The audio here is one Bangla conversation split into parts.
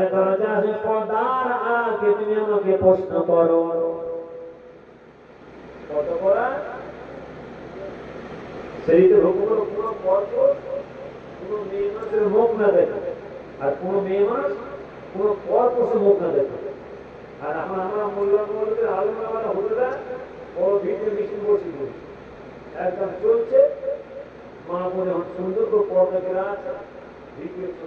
ঘরে দরজা আছে, পর্দার আগে তুমি আমাকে প্রশ্ন করো। কত করা হুকুমের পুরো পর্ব কোনো মেয়ে মানুষের মুখ না দেখে। আর কোনো মেয়ে মানুষ কোনো পর পুরুষের মুখ না দেখে। আর এখন আমরা বলতে আলোচনা হুজুরা বড় ভিডিও মিছিল বসি একদম চলছে। মা সুন্দর করে পর্দা কেনা আছে চলছে।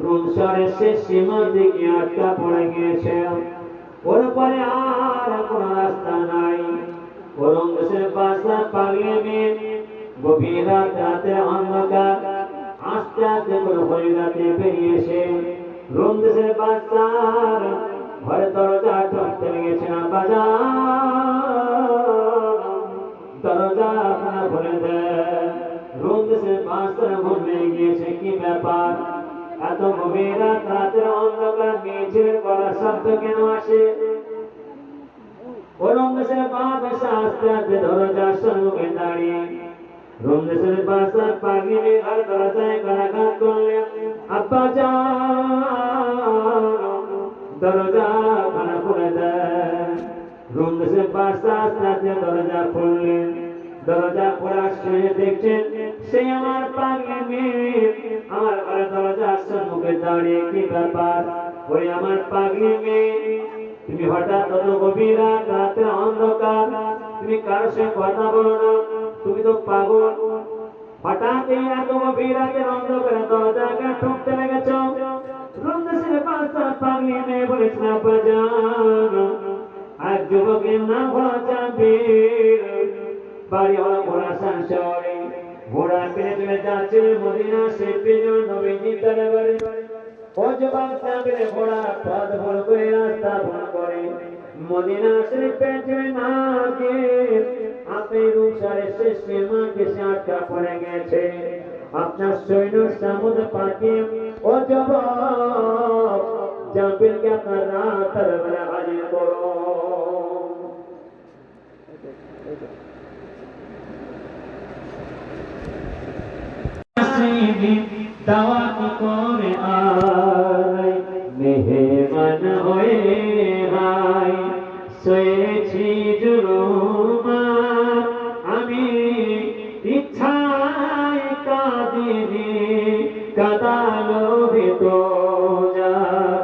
রুমসারের শেষ সীমা দিকে আটকা পড়ে গিয়েছে। ওর পরে আর কোনো রাস্তা নাই। দেশের বাসা পালিয়ে গভীর রাতে অন্ধকার, আস্তে আস্তে করে হরি রাতে বেরিয়েছে রুম দেশের বাসার ঘরে দরজা ঠকতে লেগেছে না বাজার। দরজা আপনার ভরে দেয় রুম দেশের বাসার ঘুমে গিয়েছে কি ব্যাপার? এত গভীর রাত, রাতের অন্ধকার মেয়েছেলের গলার শব্দ কেন আসে? রমেশের বাবা আস্তে আস্তে দরজার সম্মুখে দাঁড়িয়ে। রমেশের বাসা পাগিয়ে আর দরজায় কারাঘাত করলেন আব্বা যান দরজা খানা খুলে দেন রমেশের বাসা আস্তে আস্তে দরজা খুললেন দরজা খোলার সময় দেখছেন? সে আমার পাগলি মেয়ে। আমার ঘরে দরজার সম্মুখে দাঁড়িয়ে কি ব্যাপার? ওই আমার পাগলি মেয়ে, তুমি হঠাৎ অত গভীর রাত, রাতের অন্ধকার, তুমি কারোর সঙ্গে কথা বলো না, তুমি তো পাগল। হঠাৎ এই এত গভীর রাতের অন্ধকারে দরজাকে ঠুকতে লেগেছ। রুমদেশের পাশা পাগলি মেয়ে আর যুবকের নাম হলো জাবির বাড়ি হলো ঘোড়াসান শহরে। ঘোড়া পেরে পেরে যাচ্ছে মদিনা, সে পেজন নবীজি দরবারে ও যুবক সামনে ঘোড়া পথ ভুল করে রাস্তা ভুল করে। মদিনা না আটকা পড়ে গেছে। আপনার সৈন্য সামুদ পাকে ও জাবিলকে আপনার রাত হাজির দিন দাওয়াত করে আয়। মেহমান হয়ে হাই সয়েছি জুরুমা আমি ইচ্ছায় কাঁদিনি কাদালো ভেতর